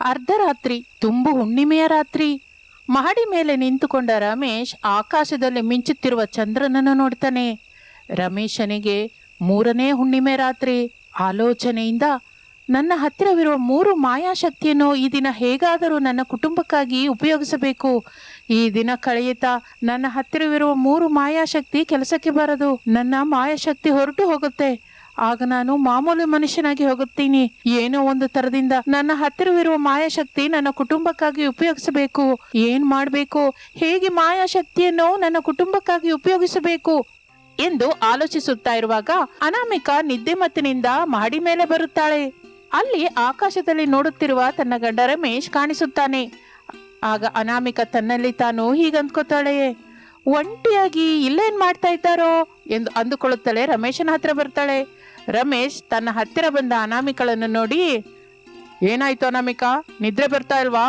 ಅರ್ಧರಾತ್ರಿ ತುಂಬು ಹುಣ್ಣಿಮೆಯ ರಾತ್ರಿ. ಮಹಡಿ ಮೇಲೆ ನಿಂತುಕೊಂಡ ರಮೇಶ್ ಆಕಾಶದಲ್ಲಿ ಮಿಂಚುತ್ತಿರುವ ಚಂದ್ರನನ್ನು ನೋಡ್ತಾನೆ. ರಮೇಶನಿಗೆ ಮೂರನೇ ಹುಣ್ಣಿಮೆ ರಾತ್ರಿ. ಆಲೋಚನೆಯಿಂದ, ನನ್ನ ಹತ್ತಿರವಿರುವ ಮೂರು ಮಾಯಾಶಕ್ತಿಯನ್ನು ಈ ದಿನ ಹೇಗಾದರೂ ನನ್ನ ಕುಟುಂಬಕ್ಕಾಗಿ ಉಪಯೋಗಿಸಬೇಕು. ಈ ದಿನ ಕಳೆಯುತ್ತಾ ನನ್ನ ಹತ್ತಿರವಿರುವ ಮೂರು ಮಾಯಾಶಕ್ತಿ ಕೆಲಸಕ್ಕೆ ಬರದು, ನನ್ನ ಮಾಯಾಶಕ್ತಿ ಹೊರಟು ಹೋಗುತ್ತೆ. ಆಗ ನಾನು ಮಾಮೂಲಿ ಮನುಷ್ಯನಾಗಿ ಹೋಗುತ್ತೀನಿ. ಏನೋ ಒಂದು ತರದಿಂದ ನನ್ನ ಹತ್ತಿರವಿರುವ ಮಾಯಾಶಕ್ತಿ ನನ್ನ ಕುಟುಂಬಕ್ಕಾಗಿ ಉಪಯೋಗಿಸಬೇಕು. ಏನ್ ಮಾಡಬೇಕು? ಹೇಗೆ ಮಾಯಾಶಕ್ತಿಯನ್ನು ನನ್ನ ಕುಟುಂಬಕ್ಕಾಗಿ ಉಪಯೋಗಿಸಬೇಕು? ಎಂದು ಆಲೋಚಿಸುತ್ತಾ ಇರುವಾಗ ಅನಾಮಿಕ ನಿದ್ದೆ ಮತ್ತಿನಿಂದ ಮಹಡಿ ಮೇಲೆ ಬರುತ್ತಾಳೆ. ಅಲ್ಲಿ ಆಕಾಶದಲ್ಲಿ ನೋಡುತ್ತಿರುವ ತನ್ನ ಗಂಡ ರಮೇಶ್ ಕಾಣಿಸುತ್ತಾನೆ. ಆಗ ಅನಾಮಿಕ ತನ್ನಲ್ಲಿ ತಾನು ಹೀಗಂದ್ಕೋತಾಳೆ ಒಂಟಿಯಾಗಿ ಇಲ್ಲೇನ್ ಮಾಡ್ತಾ ಇದ್ದಾರೋ? ಎಂದು ಅಂದುಕೊಳ್ಳುತ್ತಲೇ ರಮೇಶನ ಹತ್ರ ಬರ್ತಾಳೆ. ರಮೇಶ್ ತನ್ನ ಹತ್ತಿರ ಬಂದ ಅನಾಮಿಕಳನ್ನು ನೋಡಿ, ಏನಾಯ್ತು ಅನಾಮಿಕ? ನಿದ್ರೆ ಬರ್ತಾ ಇಲ್ವಾ?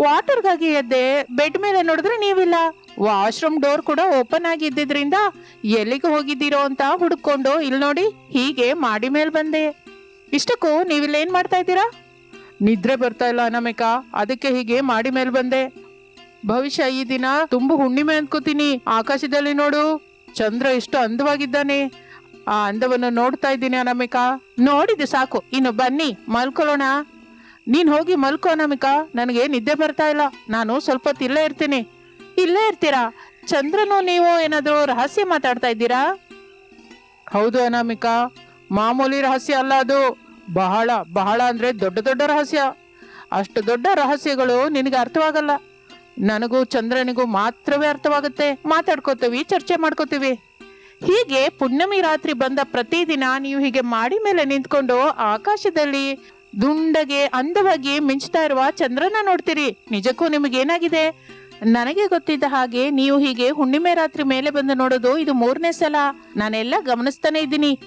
ವಾಟರ್ಗಾಗಿ ಎದ್ದೆ, ಬೆಡ್ ಮೇಲೆ ನೋಡಿದ್ರೆ ನೀವಿಲ್ಲ. ವಾಶ್ರೂಮ್ ಡೋರ್ ಕೂಡ ಓಪನ್ ಆಗಿ ಇದ್ದಿದ್ರಿಂದ ಎಲ್ಲಿಗೆ ಹೋಗಿದ್ದೀರೋ ಅಂತ ಹುಡುಕೊಂಡು ಇಲ್ಲಿ ನೋಡಿ ಹೀಗೆ ಮಾಡಿ ಮೇಲೆ ಬಂದೆ. ಇಷ್ಟಕ್ಕೂ ನೀವಿಲ್ಲೇನ್ ಮಾಡ್ತಾ ಇದ್ದೀರಾ? ನಿದ್ರೆ ಬರ್ತಾ ಇಲ್ಲ ಅನಾಮಿಕ. ಅದಕ್ಕೆ ಹೀಗೆ ಮಾಡಿ ಮೇಲೆ ಬಂದೆ. ಭವಿಷ್ಯ ಈ ದಿನ ತುಂಬ ಹುಣ್ಣಿಮೆ ಅನ್ಕೋತೀನಿ. ಆಕಾಶದಲ್ಲಿ ನೋಡು. ಚಂದ್ರ ಎಷ್ಟು ಅಂದವಾಗಿದ್ದಾನೆ. ಆ ಅಂದವನ್ನು ನೋಡ್ತಾ ಇದ್ದೀನಿ ಅನಾಮಿಕ. ನೋಡಿದೆ ಸಾಕು. ಇನ್ನು ಬನ್ನಿ, ಮಲ್ಕೊಳ್ಳೋಣ. ನೀನ್ ಹೋಗಿ ಮಲ್ಕೋ ಅನಾಮಿಕ. ನನಗೆ ನಿದ್ದೆ ಬರ್ತಾ ಇಲ್ಲ. ನಾನು ಸ್ವಲ್ಪ ಹೊತ್ತು ಇಲ್ಲೇ ಇರ್ತೀನಿ. ಇಲ್ಲೇ ಇರ್ತೀರಾ? ಚಂದ್ರನು ನೀವು ಏನಾದರೂ ರಹಸ್ಯ ಮಾತಾಡ್ತಾ ಇದ್ದೀರಾ? ಹೌದು ಅನಾಮಿಕ. ಮಾಮೂಲಿ ರಹಸ್ಯ ಅಲ್ಲ ಅದು. ಬಹಳ ಬಹಳ ಅಂದ್ರೆ ದೊಡ್ಡ ದೊಡ್ಡ ರಹಸ್ಯ. ಅಷ್ಟು ದೊಡ್ಡ ರಹಸ್ಯಗಳು ನಿನಗೆ ಅರ್ಥವಾಗಲ್ಲ. ನನಗೂ ಚಂದ್ರನಿಗೂ ಮಾತ್ರವೇ ಅರ್ಥವಾಗುತ್ತೆ. ಮಾತಾಡ್ಕೋತೀವಿ, ಚರ್ಚೆ ಮಾಡ್ಕೋತೀವಿ. ಹೀಗೆ ಪುಣ್ಯಮಿ ರಾತ್ರಿ ಬಂದ ಪ್ರತಿದಿನ ನೀವು ಹೀಗೆ ಮಾಡಿ ಮೇಲೆ ನಿಂತ್ಕೊಂಡು ಆಕಾಶದಲ್ಲಿ ದುಂಡಗೆ ಅಂದವಾಗಿ ಮಿಂಚ್ತಾ ಇರುವ ಚಂದ್ರನ ನೋಡ್ತೀರಿ. ನಿಜಕ್ಕೂ ನಿಮಗೇನಾಗಿದೆ ನನಗೆ ಗೊತ್ತಿದ್ದ ಹಾಗೆ ನೀವು ಹೀಗೆ ಹುಣ್ಣಿಮೆ ರಾತ್ರಿ ಮೇಲೆ ಬಂದು ನೋಡೋದು ಇದು ಮೂರನೇ ಸಲ. ನಾನೆಲ್ಲ ಗಮನಿಸ್ತಾನೆ ಇದ್ದೀನಿ.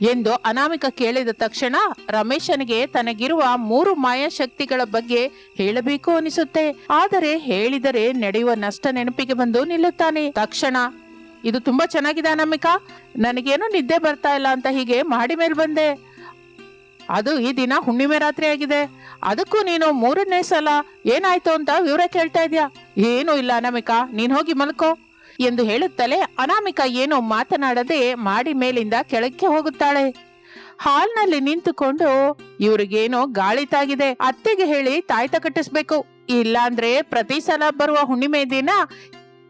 ಎಂದು ಅನಾಮಿಕ ಕೇಳಿದ ತಕ್ಷಣ ರಮೇಶನಿಗೆ ತನಗಿರುವ ಮೂರು ಮಾಯಾಶಕ್ತಿಗಳ ಬಗ್ಗೆ ಹೇಳಬೇಕು ಅನಿಸುತ್ತೆ. ಆದರೆ ಹೇಳಿದರೆ ನಡೆಯುವ ನಷ್ಟ ನೆನಪಿಗೆ ಬಂದು ನಿಲ್ಲುತ್ತಾನೆ. ತಕ್ಷಣ ಇದು ತುಂಬಾ ಚೆನ್ನಾಗಿದೆ ಅನಾಮಿಕಾ. ನನಗೇನು ನಿದ್ದೆ ಬರ್ತಾ ಇಲ್ಲ ಅಂತ ಹೀಗೆ ಮಾಡಿ ಮೇಲೆ ಬಂದೆ. ಅದು ಈ ದಿನ ಹುಣ್ಣಿಮೆ ರಾತ್ರಿ ಆಗಿದೆ. ಅದಕ್ಕೂ ನೀನು ಮೂರನೇ ಸಲ ಏನಾಯ್ತು ಅಂತ ವಿವರ ಕೇಳ್ತಾ ಇದ್ಯಾ? ಏನೂ ಇಲ್ಲ ಅನಾಮಿಕಾ, ನೀನ್ ಹೋಗಿ ಮಲ್ಕೋ. ಎಂದು ಹೇಳುತ್ತಲೇ ಅನಾಮಿಕಾ ಏನೋ ಮಾತನಾಡದೆ ಮಾಡಿ ಮೇಲಿಂದ ಕೆಳಕ್ಕೆ ಹೋಗುತ್ತಾಳೆ. ಹಾಲ್ನಲ್ಲಿ ನಿಂತುಕೊಂಡು, ಇವ್ರಿಗೇನೋ ಗಾಳಿ ತಾಗಿದೆ, ಅತ್ತೆಗೆ ಹೇಳಿ ತಾಯ್ತ ಕಟ್ಟಿಸ್ಬೇಕು. ಇಲ್ಲಾಂದ್ರೆ ಪ್ರತಿ ಸಲ ಬರುವ ಹುಣ್ಣಿಮೆ ದಿನ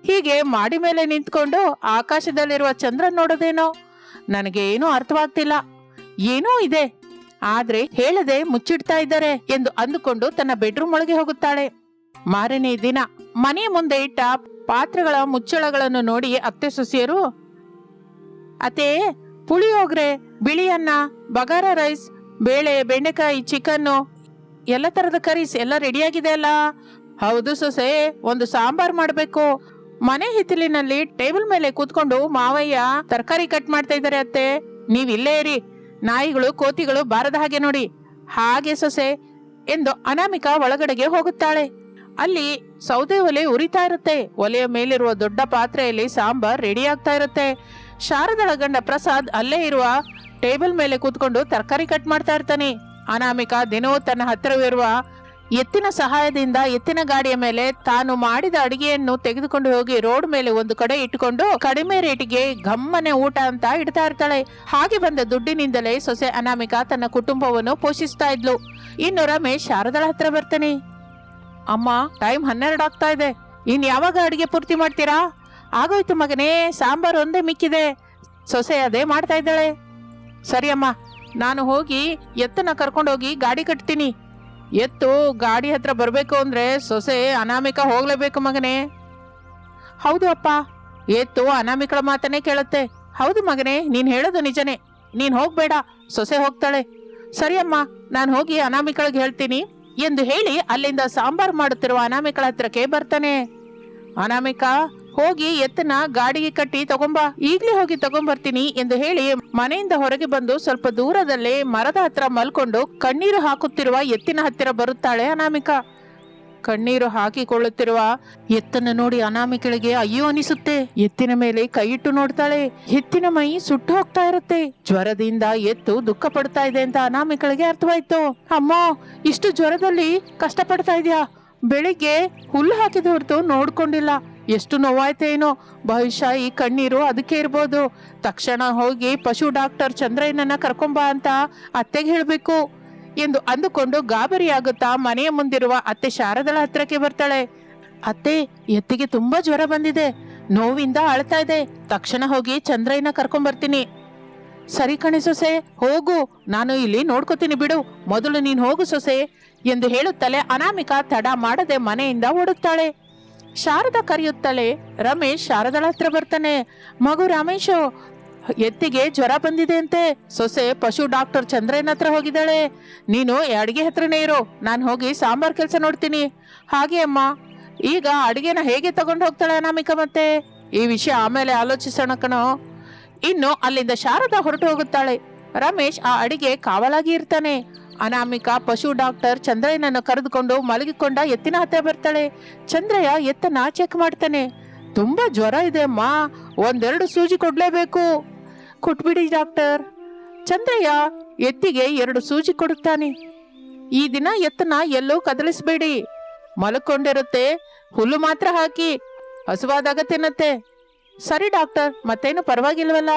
ಹೀಗೆ ಮಾಡಿ ಮೇಲೆ ನಿಂತ್ಕೊಂಡು ಆಕಾಶದಲ್ಲಿರುವ ಚಂದ್ರ ನೋಡೋದೇನೋ? ನನಗೆ ಏನೂ ಅರ್ಥವಾಗ್ತಿಲ್ಲ. ಏನೋ ಇದೆ. ಆದ್ರೆ ಹೇಳದೆ ಮುಚ್ಚಿಡ್ತಾ ಇದ್ದಾರೆ ಎಂದು ಅಂದುಕೊಂಡು ತನ್ನ ಬೆಡ್ರೂಮ್ ಒಳಗೆ ಹೋಗುತ್ತಾಳೆ. ಮಾರನೇ ದಿನ ಮನೆಯ ಮುಂದೆ ಇಟ್ಟ ಪಾತ್ರೆಗಳ ಮುಚ್ಚಳಗಳನ್ನು ನೋಡಿ ಅತ್ತೆ ಸೊಸೆಯರು, ಅತ್ತೆ ಪುಳಿಯೋಗ್ರೆ ಬಿಳಿ ಅನ್ನ ಬಗಾರ ರೈಸ್, ಬೇಳೆ, ಬೆಂಡೆಕಾಯಿ, ಚಿಕನ್ನು, ಎಲ್ಲ ತರದ ಕರೀಸ್ ಎಲ್ಲ ರೆಡಿಯಾಗಿದೆ ಅಲ್ಲ? ಹೌದು ಸೊಸೆ, ಒಂದು ಸಾಂಬಾರ್ ಮಾಡ್ಬೇಕು. ಮನೆ ಹಿತ್ತಲಿನಲ್ಲಿ ಟೇಬಲ್ ಮೇಲೆ ಕೂತ್ಕೊಂಡು ಮಾವಯ್ಯ ತರಕಾರಿ ಕಟ್ ಮಾಡ್ತಾ ಇದ್ದಾರೆ ಅತ್ತೆ. ನೀವ್ ಇಲ್ಲೇ ಇರಿ. ನಾಯಿಗಳು, ಕೋತಿಗಳು ಬಾರದ ಹಾಗೆ ನೋಡಿ. ಹಾಗೆ ಸೊಸೆ ಎಂದು ಅನಾಮಿಕ ಒಳಗಡೆಗೆ ಹೋಗುತ್ತಾಳೆ. ಅಲ್ಲಿ ಸೌದೆ ಒಲೆ ಉರಿತಾ ಇರುತ್ತೆ. ಒಲೆಯ ಮೇಲಿರುವ ದೊಡ್ಡ ಪಾತ್ರೆಯಲ್ಲಿ ಸಾಂಬಾರ್ ರೆಡಿ ಆಗ್ತಾ ಇರುತ್ತೆ. ಶಾರದಳ ಗಂಡ ಪ್ರಸಾದ್ ಅಲ್ಲೇ ಇರುವ ಟೇಬಲ್ ಮೇಲೆ ಕೂತ್ಕೊಂಡು ತರಕಾರಿ ಕಟ್ ಮಾಡ್ತಾ ಇರ್ತಾನೆ. ಅನಾಮಿಕ ದಿನವೂ ತನ್ನ ಹತ್ತಿರವಿರುವ ಎತ್ತಿನ ಸಹಾಯದಿಂದ ಎತ್ತಿನ ಗಾಡಿಯ ಮೇಲೆ ತಾನು ಮಾಡಿದ ಅಡಿಗೆಯನ್ನು ತೆಗೆದುಕೊಂಡು ಹೋಗಿ ರೋಡ್ ಮೇಲೆ ಒಂದು ಕಡೆ ಇಟ್ಟುಕೊಂಡು ಕಡಿಮೆ ರೇಟಿಗೆ ಗಮ್ಮನೆ ಊಟ ಅಂತ ಇಡ್ತಾ ಇರ್ತಾಳೆ. ಹಾಗೆ ಬಂದ ದುಡ್ಡಿನಿಂದಲೇ ಸೊಸೆ ಅನಾಮಿಕ ತನ್ನ ಕುಟುಂಬವನ್ನು ಪೋಷಿಸ್ತಾ ಇದ್ಲು. ಇನ್ನು ರಮೇಶ್ ಶಾರದಳ ಹತ್ರ ಬರ್ತಾನೆ. ಅಮ್ಮ, ಟೈಮ್ ಹನ್ನೆರಡು ಆಗ್ತಾ ಇದೆ. ಇನ್ ಯಾವಾಗ ಅಡಿಗೆ ಪೂರ್ತಿ ಮಾಡ್ತೀರಾ? ಆಗೋಯ್ತು ಮಗನೇ, ಸಾಂಬಾರ್ ಒಂದೇ ಮಿಕ್ಕಿದೆ. ಸೊಸೆ ಅದೇ ಮಾಡ್ತಾ ಇದ್ದಾಳೆ. ಸರಿ ಅಮ್ಮ, ನಾನು ಹೋಗಿ ಎತ್ತನ ಕರ್ಕೊಂಡೋಗಿ ಗಾಡಿ ಕಟ್ತೀನಿ. ಎತ್ತು, ಗಾಡಿ ಹತ್ರ ಬರಬೇಕು ಅಂದ್ರೆ ಸೊಸೆ ಅನಾಮಿಕ ಹೋಗ್ಲೇಬೇಕು ಮಗನೇ. ಹೌದು ಅಪ್ಪ, ಎತ್ತು ಅನಾಮಿಕಳ ಮಾತನ್ನೇ ಕೇಳುತ್ತೆ. ಹೌದು ಮಗನೇ, ನೀನ್ ಹೇಳೋದು ನಿಜನೇ. ನೀನ್ ಹೋಗ್ಬೇಡ, ಸೊಸೆ ಹೋಗ್ತಾಳೆ. ಸರಿಯಮ್ಮ ನಾನು ಹೋಗಿ ಅನಾಮಿಕಳಿಗೆ ಹೇಳ್ತೀನಿ. ಎಂದು ಹೇಳಿ ಅಲ್ಲಿಂದ ಸಾಂಬಾರ್ ಮಾಡುತ್ತಿರುವ ಅನಾಮಿಕಳ ಹತ್ರಕ್ಕೆ ಬರ್ತಾನೆ. ಅನಾಮಿಕ ಹೋಗಿ ಎತ್ತನ ಗಾಡಿಗೆ ಕಟ್ಟಿ ತಗೊಂಬಾ, ಈಗ್ಲೇ ಹೋಗಿ ತಗೊಂಬರ್ತೀನಿ ಎಂದು ಹೇಳಿ ಮನೆಯಿಂದ ಹೊರಗೆ ಬಂದು ಸ್ವಲ್ಪ ದೂರದಲ್ಲೇ ಮರದ ಹತ್ರ ಮಲ್ಕೊಂಡು ಕಣ್ಣೀರು ಹಾಕುತ್ತಿರುವ ಎತ್ತಿನ ಹತ್ತಿರ ಬರುತ್ತಾಳೆ ಅನಾಮಿಕ. ಕಣ್ಣೀರು ಹಾಕಿಕೊಳ್ಳುತ್ತಿರುವ ಎತ್ತನ್ನು ನೋಡಿ ಅನಾಮಿಕಳಿಗೆ ಅಯ್ಯೋ ಅನಿಸುತ್ತೆ. ಎತ್ತಿನ ಮೇಲೆ ಕೈಯಿಟ್ಟು ನೋಡ್ತಾಳೆ. ಎತ್ತಿನ ಮೈ ಸುಟ್ಟು ಹೋಗ್ತಾ ಇರುತ್ತೆ. ಜ್ವರದಿಂದ ಎತ್ತು ದುಃಖ ಪಡ್ತಾ ಇದೆ ಅಂತ ಅನಾಮಿಕಳಿಗೆ ಅರ್ಥವಾಯ್ತು. ಅಮ್ಮ, ಇಷ್ಟು ಜ್ವರದಲ್ಲಿ ಕಷ್ಟ ಪಡ್ತಾ ಇದೆಯಾ? ಬೆಳಿಗ್ಗೆ ಹುಲ್ಲು ಹಾಕಿದ ಹೊರತು ನೋಡ್ಕೊಂಡಿಲ್ಲ. ಎಷ್ಟು ನೋವಾಯ್ತೇನೋ? ಬಹುಶಃ ಈ ಕಣ್ಣೀರು ಅದಕ್ಕೆ ಇರ್ಬೋದು. ತಕ್ಷಣ ಹೋಗಿ ಪಶು ಡಾಕ್ಟರ್ ಚಂದ್ರಯ್ಯನನ್ನ ಕರ್ಕೊಂಬ ಅಂತ ಅತ್ತೆಗೆ ಹೇಳಬೇಕು. ಎಂದು ಅಂದುಕೊಂಡು ಗಾಬರಿಯಾಗುತ್ತಾ ಮನೆಯ ಮುಂದಿರುವ ಅತ್ತೆ ಶಾರದಳ ಹತ್ರಕ್ಕೆ ಬರ್ತಾಳೆ. ಅತ್ತೆ, ಎತ್ತಿಗೆ ತುಂಬಾ ಜ್ವರ ಬಂದಿದೆ. ನೋವಿಂದ ಅಳ್ತಾ ಇದೆ. ತಕ್ಷಣ ಹೋಗಿ ಚಂದ್ರಯ್ಯನ ಕರ್ಕೊಂಡ್ ಬರ್ತೀನಿ ಸರಿ ಕಣೆ ಸೊಸೆ, ಹೋಗು. ನಾನು ಇಲ್ಲಿ ನೋಡ್ಕೋತೀನಿ ಬಿಡು. ಮೊದಲು ನೀನು ಹೋಗು ಸೊಸೆ, ಎಂದು ಹೇಳುತ್ತಲೇ ಅನಾಮಿಕಾ ತಡ ಮಾಡದೆ ಮನೆಯಿಂದ ಓಡುತ್ತಾಳೆ. ಶಾರದಾ ಕರೆಯುತ್ತಾಳೆ ರಮೇಶ್, ಶಾರದಳ ಹತ್ರ ಬರ್ತಾನೆ. ಮಗು ರಮೇಶ್, ಎತ್ತಿಗೆ ಜ್ವರ ಬಂದಿದೆ ಅಂತೆ ಸೊಸೆ ಪಶು ಡಾಕ್ಟರ್ ಚಂದ್ರಯ್ಯನ ಹತ್ರ ಹೋಗಿದ್ದಾಳೆ. ನೀನು ಅಡಿಗೆ ಹತ್ರನೇ ಇರೋ. ನಾನು ಹೋಗಿ ಸಾಂಬಾರ್ ಕೆಲಸ ನೋಡ್ತೀನಿ. ಹಾಗೆ ಅಮ್ಮ. ಈಗ ಅಡಿಗೆನ ಹೇಗೆ ತಗೊಂಡು ಹೋಗ್ತಾಳೆ ಅನಾಮಿಕ ಮತ್ತೆ? ಈ ವಿಷಯ ಆಮೇಲೆ ಆಲೋಚಿಸೋಣ ಕಣೋ. ಇನ್ನು ಅಲ್ಲಿಂದ ಶಾರದಾ ಹೊರಟು ಹೋಗುತ್ತಾಳೆ. ರಮೇಶ್ ಆ ಅಡಿಗೆ ಕಾವಲಾಗಿ ಇರ್ತಾನೆ. ಅನಾಮಿಕಾ ಪಶು ಡಾಕ್ಟರ್ ಚಂದ್ರಯ್ಯನನ್ನು ಕರೆದುಕೊಂಡು ಮಲಗಿಕೊಂಡ ಎತ್ತಿನ ಹತ್ತಿರ ಬರ್ತಾಳೆ. ಚಂದ್ರಯ್ಯ ಎತ್ತನ ಚೆಕ್ ಮಾಡ್ತಾನೆ. ತುಂಬಾ ಜ್ವರ ಇದೆ ಅಮ್ಮ ಒಂದೆರಡು ಸೂಜಿ ಕೊಡ್ಲೇಬೇಕು. ಕೊಟ್ಬಿಡಿ ಡಾಕ್ಟರ್. ಚಂದ್ರಯ್ಯ ಎತ್ತಿಗೆ ಎರಡು ಸೂಜಿ ಕೊಡುತ್ತಾನೆ. ಈ ದಿನ ಎತ್ತನ ಎಲ್ಲೂ ಕದಲಿಸ್ಬೇಡಿ. ಮಲ್ಕೊಂಡಿರುತ್ತೆ, ಹುಲ್ಲು ಮಾತ್ರ ಹಾಕಿ. ಹಸುವಾದಾಗ ತಿನ್ನತ್ತೆ ಸರಿ ಡಾಕ್ಟರ್, ಮತ್ತೇನು ಪರವಾಗಿಲ್ವಲ್ಲ.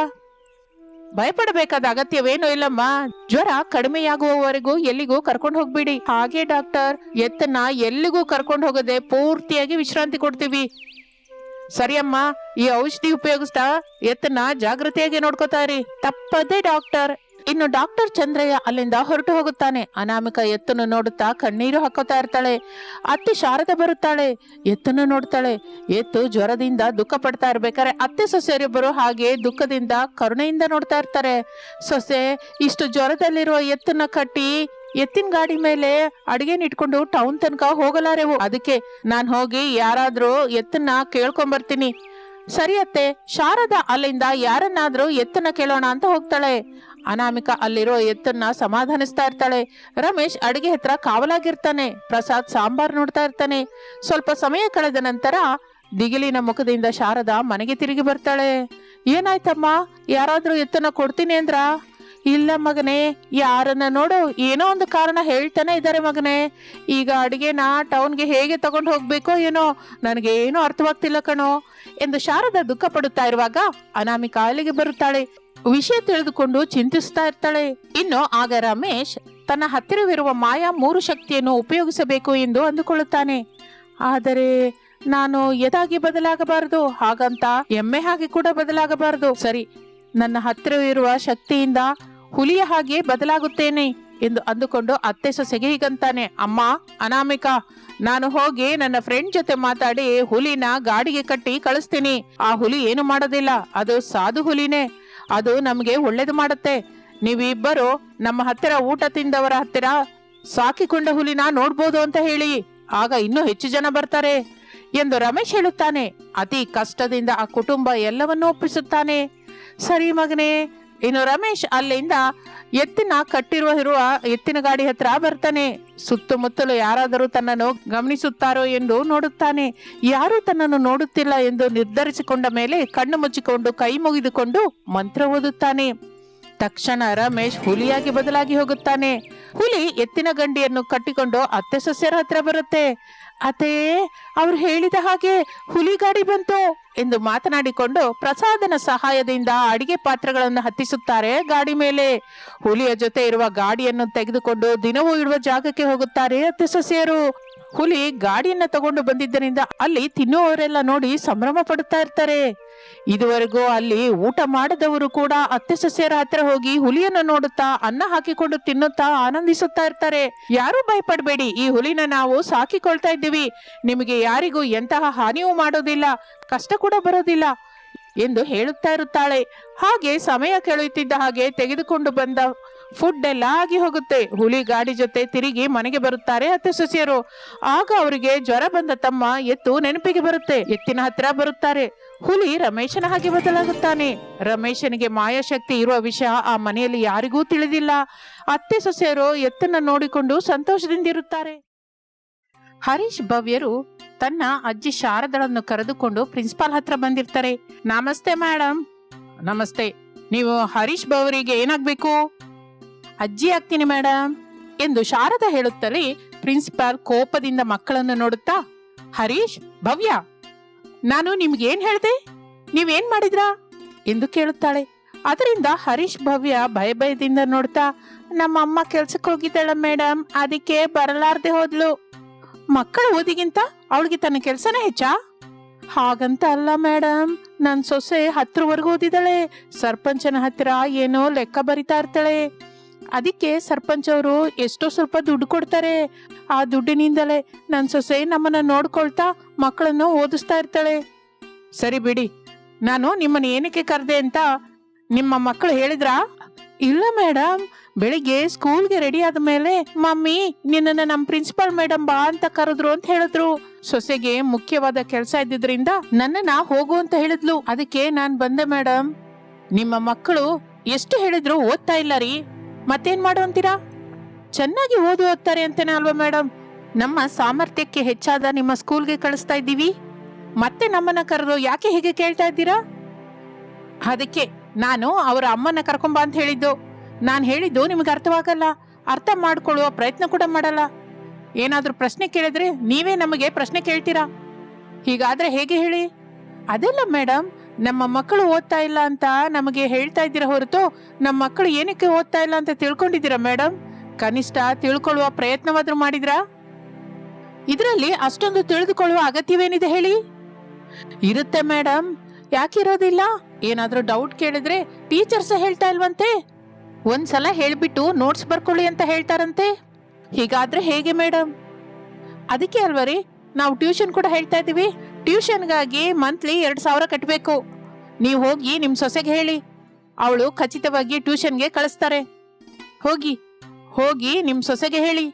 ಭಯಪಡಬೇಕಾದ ಅಗತ್ಯವೇನೂ ಇಲ್ಲಮ್ಮ. ಜ್ವರ ಕಡಿಮೆಯಾಗುವವರೆಗೂ ಎಲ್ಲಿಗೂ ಕರ್ಕೊಂಡು ಹೋಗ್ಬಿಡಿ. ಹಾಗೆ ಡಾಕ್ಟರ್ ಎತ್ತನ ಎಲ್ಲಿಗೂ ಕರ್ಕೊಂಡು ಹೋಗದೆ ಪೂರ್ತಿಯಾಗಿ ವಿಶ್ರಾಂತಿ ಕೊಡ್ತೀವಿ. ಸರಿಯಮ್ಮ, ಈ ಔಷಧಿ ಉಪಯೋಗಿಸ್ತಾ ಎತ್ತನ ಜಾಗೃತಿಯಾಗಿ ನೋಡ್ಕೋತಾರಿ ತಪ್ಪದೇ ಡಾಕ್ಟರ್ ಇನ್ನು ಡಾಕ್ಟರ್ ಚಂದ್ರಯ್ಯ ಅಲ್ಲಿಂದ ಹೊರಟು ಹೋಗುತ್ತಾನೆ. ಅನಾಮಿಕ ಎತ್ತನ್ನು ನೋಡುತ್ತಾ ಕಣ್ಣೀರು ಹಾಕೋತಾ ಇರ್ತಾಳೆ. ಅತ್ತೆ ಶಾರದ ಬರುತ್ತಾಳೆ. ಎತ್ತನ್ನು ನೋಡ್ತಾಳೆ. ಎತ್ತು ಜ್ವರದಿಂದ ದುಃಖ ಪಡ್ತಾ ಇರ್ಬೇಕಾರೆ ಅತ್ತೆ ಸೊಸೆಯರಿಬ್ಬರು ಹಾಗೆ ದುಃಖದಿಂದ, ಕರುಣೆಯಿಂದ ನೋಡ್ತಾ ಇರ್ತಾರೆ. ಸೊಸೆ, ಇಷ್ಟು ಜ್ವರದಲ್ಲಿರುವ ಎತ್ತನ್ನ ಕಟ್ಟಿ ಎತ್ತಿನ ಗಾಡಿ ಮೇಲೆ ಇಟ್ಕೊಂಡು ಟೌನ್ ತನಕ ಹೋಗಲಾರೆವು ಅದಕ್ಕೆ ನಾನು ಹೋಗಿ ಯಾರಾದ್ರೂ ಎತ್ತನ್ನ ಕೇಳ್ಕೊಂಬರ್ತೀನಿ. ಸರಿ ಅತ್ತೆ, ಶಾರದ ಅಲ್ಲಿಂದ ಯಾರನ್ನಾದ್ರೂ ಎತ್ತನ್ನ ಕೇಳೋಣ ಅಂತ ಹೋಗ್ತಾಳೆ. ಅನಾಮಿಕ ಅಲ್ಲಿರೋ ಎತ್ತನ್ನ ಸಮಾಧಾನಿಸ್ತಾ ಇರ್ತಾಳೆ. ರಮೇಶ್ ಅಡಿಗೆ ಹತ್ರ ಕಾವಲಾಗಿರ್ತಾನೆ. ಪ್ರಸಾದ್ ಸಾಂಬಾರ್ ನೋಡ್ತಾ ಇರ್ತಾನೆ. ಸ್ವಲ್ಪ ಸಮಯ ಕಳೆದ ನಂತರ ದಿಗಿಲಿನ ಮುಖದಿಂದ ಶಾರದಾ ಮನೆಗೆ ತಿರುಗಿ ಬರ್ತಾಳೆ. ಏನಾಯ್ತಮ್ಮ? ಯಾರಾದರೂ ಎತ್ತನ್ನ ಕೊಡ್ತೀನಿ ಅಂದ್ರ? ಇಲ್ಲ ಮಗನೇ, ಯಾರನ್ನ ನೋಡು ಏನೋ ಒಂದು ಕಾರಣ ಹೇಳ್ತಾನೆ ಇದ್ದಾರೆ ಮಗನೇ. ಈಗ ಅಡಿಗೆನ ಟೌನ್ಗೆ ಹೇಗೆ ತಗೊಂಡು ಹೋಗ್ಬೇಕೋ ಏನೋ ನನಗೆ ಏನೋ ಅರ್ಥವಾಗ್ತಿಲ್ಲ ಕಣೋ. ಎಂದು ಶಾರದಾ ದುಃಖ ಪಡುತ್ತಾ ಇರುವಾಗ ಅನಾಮಿಕ ಅಲ್ಲಿಗೆ ಬರುತ್ತಾಳೆ. ವಿಷಯ ತಿಳಿದುಕೊಂಡು ಚಿಂತಿಸ್ತಾ ಇರ್ತಾಳೆ. ಇನ್ನು ಆಗ ರಮೇಶ್ ತನ್ನ ಹತ್ತಿರವಿರುವ ಮಾಯಾ ಮೂರು ಶಕ್ತಿಯನ್ನು ಉಪಯೋಗಿಸಬೇಕು ಎಂದು ಅಂದುಕೊಳ್ಳುತ್ತಾನೆ. ಆದರೆ ನಾನು ಎದಾಗಿ ಬದಲಾಗಬಾರದು? ಹಾಗಂತ ಎಮ್ಮೆ ಹಾಗೆ ಕೂಡ ಬದಲಾಗಬಾರದು. ಸರಿ, ನನ್ನ ಹತ್ತಿರವಿರುವ ಶಕ್ತಿಯಿಂದ ಹುಲಿಯ ಹಾಗೆ ಬದಲಾಗುತ್ತೇನೆ ಎಂದು ಅಂದುಕೊಂಡು ಅತ್ತೆ ಸೊಸೆಗೆ ಹೀಗಂತಾನೆ, ಅಮ್ಮ, ಅನಾಮಿಕ, ನಾನು ಹೋಗಿ ನನ್ನ ಫ್ರೆಂಡ್ ಜೊತೆ ಮಾತಾಡಿ ಹುಲಿನ ಗಾಡಿಗೆ ಕಟ್ಟಿ ಕಳಿಸ್ತೀನಿ. ಆ ಹುಲಿ ಏನು ಮಾಡೋದಿಲ್ಲ, ಅದು ಸಾಧು ಹುಲಿನೇ. ಅದು ನಮಗೆ ಒಳ್ಳೇದು ಮಾಡುತ್ತೆ. ನೀವಿಬ್ಬರು ನಮ್ಮ ಹತ್ತಿರ ಊಟ ತಿಂದವರ ಹತ್ತಿರ ಸಾಕಿಕೊಂಡ ಹುಲಿನ ನೋಡ್ಬೋದು ಅಂತ ಹೇಳಿ. ಆಗ ಇನ್ನೂ ಹೆಚ್ಚು ಜನ ಬರ್ತಾರೆ ಎಂದು ರಮೇಶ್ ಹೇಳುತ್ತಾನೆ. ಅತಿ ಕಷ್ಟದಿಂದ ಆ ಕುಟುಂಬ ಎಲ್ಲವನ್ನೂ ಒಪ್ಪಿಸುತ್ತಾನೆ. ಸರಿ ಮಗನೇ, ಇನ್ನು ರಮೇಶ್ ಅಲ್ಲಿಂದ ಎತ್ತಿನ ಕಟ್ಟಿರುವ ಇರುವ ಎತ್ತಿನ ಗಾಡಿ ಹತ್ರ ಬರ್ತಾನೆ. ಸುತ್ತಮುತ್ತಲು ಯಾರಾದರೂ ತನ್ನನ್ನು ಗಮನಿಸುತ್ತಾರೋ ಎಂದು ನೋಡುತ್ತಾನೆ. ಯಾರೂ ತನ್ನನ್ನು ನೋಡುತ್ತಿಲ್ಲ ಎಂದು ನಿರ್ಧರಿಸಿಕೊಂಡ ಮೇಲೆ ಕಣ್ಣು ಮುಚ್ಚಿಕೊಂಡು ಕೈ ಮುಗಿದುಕೊಂಡು ಮಂತ್ರ ಓದುತ್ತಾನೆ. ತಕ್ಷಣ ರಮೇಶ್ ಹುಲಿಯಾಗಿ ಬದಲಾಗಿ ಹೋಗುತ್ತಾನೆ. ಹುಲಿ ಎತ್ತಿನ ಗಂಡಿಯನ್ನು ಕಟ್ಟಿಕೊಂಡು ಅತ್ತೆ ಸೊಸೆಯರ ಹತ್ರ ಬರುತ್ತೆ. ಅದೇ ಅವ್ರು ಹೇಳಿದ ಹಾಗೆ ಹುಲಿ ಗಾಡಿ ಬಂತು ಎಂದು ಮಾತನಾಡಿಕೊಂಡು ಪ್ರಸಾದನ ಸಹಾಯದಿಂದ ಅಡಿಗೆ ಪಾತ್ರೆಗಳನ್ನು ಹತ್ತಿಸುತ್ತಾರೆ ಗಾಡಿ ಮೇಲೆ. ಹುಲಿಯ ಜೊತೆ ಇರುವ ಗಾಡಿಯನ್ನು ತೆಗೆದುಕೊಂಡು ದಿನವೂ ಇಡುವ ಜಾಗಕ್ಕೆ ಹೋಗುತ್ತಾರೆ ಅತ್ತೆ ಸೊಸೆಯರು. ಹುಲಿ ಗಾಡಿಯನ್ನ ತಗೊಂಡು ಬಂದಿದ್ದರಿಂದ ಅಲ್ಲಿ ತಿನ್ನುವವರೆಲ್ಲ ನೋಡಿ ಸಂಭ್ರಮ ಪಡುತ್ತಾ ಇರ್ತಾರೆ. ಇದುವರೆಗೂ ಅಲ್ಲಿ ಊಟ ಮಾಡದವರು ಕೂಡ ಅತ್ತೆ ಸಸ್ಯರ ಹತ್ರ ಹೋಗಿ ಹುಲಿಯನ್ನು ನೋಡುತ್ತಾ ಅನ್ನ ಹಾಕಿಕೊಂಡು ತಿನ್ನುತ್ತಾ ಆನಂದಿಸುತ್ತಾ ಇರ್ತಾರೆ. ಯಾರು ಭಯಪಡಬೇಡಿ, ಈ ಹುಲಿನ ನಾವು ಸಾಕಿಕೊಳ್ತಾ ಇದ್ದೀವಿ. ನಿಮಗೆ ಯಾರಿಗೂ ಎಂತಹ ಹಾನಿಯೂ ಮಾಡೋದಿಲ್ಲ, ಕಷ್ಟ ಕೂಡ ಬರೋದಿಲ್ಲ ಎಂದು ಹೇಳುತ್ತಾ ಇರುತ್ತಾಳೆ. ಹಾಗೆ ಸಮಯ ಕೇಳುತ್ತಿದ್ದ ಹಾಗೆ ತೆಗೆದುಕೊಂಡು ಬಂದ ಫುಡ್ ಎಲ್ಲ ಆಗಿ ಹೋಗುತ್ತೆ. ಹುಲಿ ಗಾಡಿ ಜೊತೆ ತಿರುಗಿ ಮನೆಗೆ ಬರುತ್ತಾರೆ ಅತ್ತೆ ಸೊಸೆಯರು. ಆಗ ಅವರಿಗೆ ಜ್ವರ ಬಂದ ತಮ್ಮ ಎತ್ತು ನೆನಪಿಗೆ ಬರುತ್ತೆ. ಎತ್ತಿನ ಹತ್ರ ಬರುತ್ತಾರೆ. ಹುಲಿ ರಮೇಶನ ಹಾಗೆ ಬದಲಾಗುತ್ತಾನೆ. ರಮೇಶನಿಗೆ ಮಾಯಾಶಕ್ತಿ ಇರುವ ವಿಷಯ ಆ ಮನೆಯಲ್ಲಿ ಯಾರಿಗೂ ತಿಳಿದಿಲ್ಲ. ಅತ್ತೆ ಸೊಸೆಯರು ಎತ್ತನ್ನ ನೋಡಿಕೊಂಡು ಸಂತೋಷದಿಂದಿರುತ್ತಾರೆ. ಹರೀಶ್ ಭವ್ಯರು ತನ್ನ ಅಜ್ಜಿ ಶಾರದಳನ್ನು ಕರೆದುಕೊಂಡು ಪ್ರಿನ್ಸಿಪಾಲ್ ಹತ್ರ ಬಂದಿರ್ತಾರೆ. ನಮಸ್ತೆ ಮೇಡಮ್ ನಮಸ್ತೆ. ನೀವು ಹರೀಶ್ ಭವರಿಗೆ ಏನಾಗ್ಬೇಕು? ಅಜ್ಜಿ ಆಗ್ತೀನಿ ಮೇಡಮ್ ಎಂದು ಶಾರದ ಹೇಳುತ್ತಲೇ ಪ್ರಿನ್ಸಿಪಾಲ್ ಕೋಪದಿಂದ ಮಕ್ಕಳನ್ನು ನೋಡುತ್ತಾ, ಹರೀಶ್, ಭವ್ಯ ನಾನು ನಿಮ್ಗೇನ್ ಹೇಳ್ದೆ? ನೀವೇನ್ ಮಾಡಿದ್ರಾ? ಎಂದು ಕೇಳುತ್ತಾಳೆ. ಅದರಿಂದ ಹರೀಶ್ ಭವ್ಯ ಭಯ ಭಯದಿಂದ ನೋಡ್ತಾ ನಮ್ಮ ಅಮ್ಮ ಕೆಲ್ಸಕ್ಕೆ ಹೋಗಿದ್ದಾಳ ಮೇಡಮ್ ಅದಕ್ಕೆ ಬರಲಾರ್ದೆ ಹೋದ್ಲು. ಮಕ್ಕಳ ಓದಿಗಿಂತ ಅವಳಿಗೆ ತನ್ನ ಕೆಲಸನೇ ಹೆಚ್ಚಾ? ಹಾಗಂತ ಅಲ್ಲ ಮೇಡಮ್ ನನ್ ಸೊಸೆ ಹತ್ರವರೆಗೂ ಓದಿದಾಳೆ. ಸರ್ಪಂಚನ ಹತ್ತಿರ ಏನೋ ಲೆಕ್ಕ ಬರಿತಾ ಇರ್ತಾಳೆ. ಅದಕ್ಕೆ ಸರ್ಪಂಚ್ ಅವರು ಎಷ್ಟೋ ಸ್ವಲ್ಪ ದುಡ್ಡು ಕೊಡ್ತಾರೆ. ಆ ದುಡ್ಡಿನಿಂದಲೇ ನನ್ನ ಸೊಸೆ ನಮ್ಮನ್ನ ನೋಡ್ಕೊಳ್ತಾ ಮಕ್ಕಳನ್ನು ಓದಿಸ್ತಾ ಇರ್ತಾಳೆ. ಸರಿ ಬಿಡಿ, ನಾನು ನಿಮ್ಮನ್ನ ಏನಕ್ಕೆ ಕರೆದೆ ಅಂತ ನಿಮ್ಮ ಮಕ್ಕಳು ಹೇಳಿದ್ರಾ? ಇಲ್ಲ ಮೇಡಮ್ ಬೆಳಿಗ್ಗೆ ಸ್ಕೂಲ್ಗೆ ರೆಡಿ ಆದ ಮೇಲೆ, ಮಮ್ಮಿ, ನಿನ್ನನ್ನು ನಮ್ಮ ಪ್ರಿನ್ಸಿಪಾಲ್ ಮೇಡಮ್ ಬಾ ಅಂತ ಕರೆದ್ರು ಅಂತ ಹೇಳಿದ್ರು. ಸೊಸೆಗೆ ಮುಖ್ಯವಾದ ಕೆಲಸ ಇದ್ದಿದ್ರಿಂದ ನನ್ನನ್ನ ಹೋಗು ಅಂತ ಹೇಳಿದ್ಲು. ಅದಕ್ಕೆ ನಾನು ಬಂದೆ ಮೇಡಮ್ ನಿಮ್ಮ ಮಕ್ಕಳು ಎಷ್ಟು ಹೇಳಿದ್ರು ಓದ್ತಾ ಇಲ್ಲ ರೀ? ಮತ್ತೇನ್ ಮಾಡು ಅಂತೀರಾ? ಚೆನ್ನಾಗಿ ಓದು ಓದ್ತಾರೆ ಅಂತೇನೆ ಅಲ್ವಾ ಮೇಡಮ್ ನಮ್ಮ ಸಾಮರ್ಥ್ಯಕ್ಕೆ ಹೆಚ್ಚಾದ ನಿಮ್ಮ ಸ್ಕೂಲ್ಗೆ ಕಳಿಸ್ತಾ ಇದ್ದೀವಿ. ಮತ್ತೆ ನಮ್ಮನ್ನ ಕರೆದು ಯಾಕೆ ಹೀಗೆ ಕೇಳ್ತಾ ಇದ್ದೀರಾ? ಅದಕ್ಕೆ ನಾನು ಅವರ ಅಮ್ಮನ ಕರ್ಕೊಂಬ ಅಂತ ಹೇಳಿದ್ದು. ನಾನು ಹೇಳಿದ್ದು ನಿಮಗೆ ಅರ್ಥವಾಗಲ್ಲ. ಅರ್ಥ ಮಾಡ್ಕೊಳ್ಳುವ ಪ್ರಯತ್ನ ಕೂಡ ಮಾಡಲ್ಲ. ಏನಾದರೂ ಪ್ರಶ್ನೆ ಕೇಳಿದ್ರೆ ನೀವೇ ನಮಗೆ ಪ್ರಶ್ನೆ ಕೇಳ್ತೀರಾ? ಹೀಗಾದ್ರೆ ಹೇಗೆ ಹೇಳಿ? ಅದೆಲ್ಲ ಮೇಡಮ್ ನಮ್ಮ ಮಕ್ಕಳು ಓದ್ತಾ ಇಲ್ಲ ಅಂತ ನಮಗೆ ಹೇಳ್ತಾ ಇದ್ದೀರಾ ಹೊರತು ನಮ್ಮ ಮಕ್ಕಳು ಏನಕ್ಕೆ ಓದ್ತಾ ಇಲ್ಲ ಅಂತ ತಿಳ್ಕೊಂಡಿದ್ದೀರಾ ಮೇಡಮ್ ಕನಿಷ್ಠ ತಿಳ್ಕೊಳ್ಳುವ ಪ್ರಯತ್ನವಾದರೂ ಮಾಡಿದ್ರಾ? ಇದರಲ್ಲಿ ಅಷ್ಟೊಂದು ತಿಳಿದುಕೊಳ್ಳುವ ಅಗತ್ಯವೇನಿದೆ ಹೇಳಿ? ಇರುತ್ತೆ ಮೇಡಮ್ ಯಾಕಿರೋದಿಲ್ಲ ಏನಾದರೂ ಡೌಟ್ ಕೇಳಿದ್ರೆ ಟೀಚರ್ಸ್ ಹೇಳ್ತಾ ಇಲ್ವಂತೆ? ಒಂದ್ಸಲ ಹೇಳ್ಬಿಟ್ಟು ನೋಟ್ಸ್ ಬರ್ಕೊಳ್ಳಿ ಅಂತ ಹೇಳ್ತಾರಂತೆ? ಹೀಗಾದ್ರೆ ಹೇಗೆ ಮೇಡಮ್ ಅದಕ್ಕೆ ಅಲ್ವರಿ, ನಾವು ಟ್ಯೂಷನ್ ಕೂಡ ಹೇಳ್ತಾ ಇದೀವಿ ಟ್ಯೂಷನ್ಗಾಗಿ ಮಂತ್ಲಿ ಎರಡ್ ಸಾವಿರ ಕಟ್ಟಬೇಕು ನೀವು ಹೋಗಿ ನಿಮ್ ಸೊಸೆಗೆ ಹೇಳಿ. ಅವಳು ಖಚಿತವಾಗಿ ಟ್ಯೂಷನ್ಗೆ ಕಳಿಸ್ತಾರೆ. ಹೋಗಿ ಹೋಗಿ ನಿಮ್ ಸೊಸೆಗೆ ಹೇಳಿ.